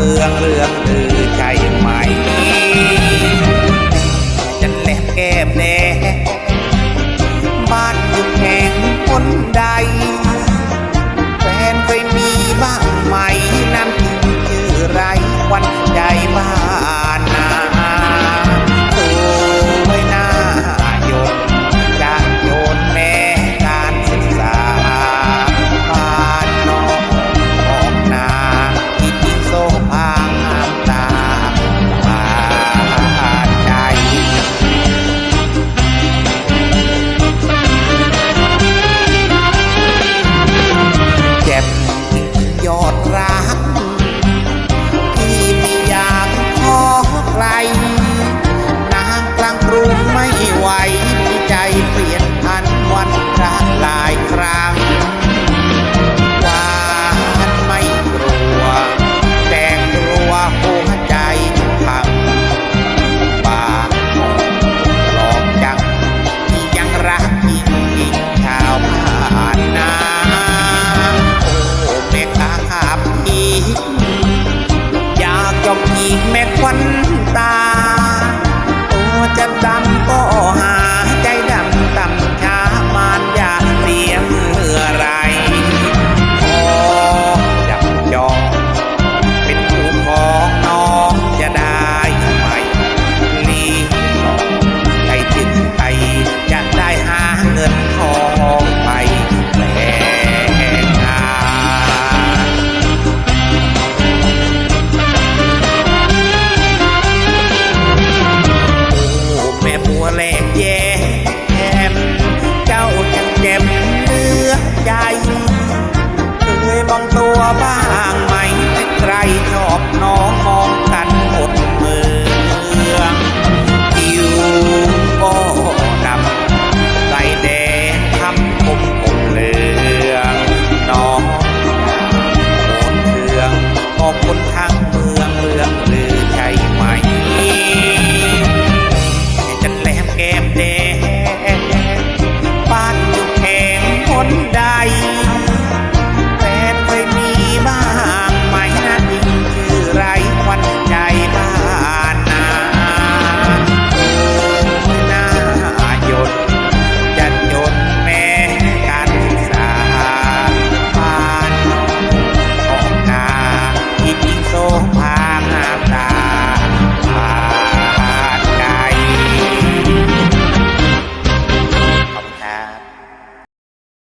มืองเรื่องอื่นใจใหม่จะแนบแก้มแน่บ้านอยู่แห่งคนใด แฟนเคยมีบ้าง แม่ควัน จเคยมองตัวบ้างไหมใครชอบน้องมอง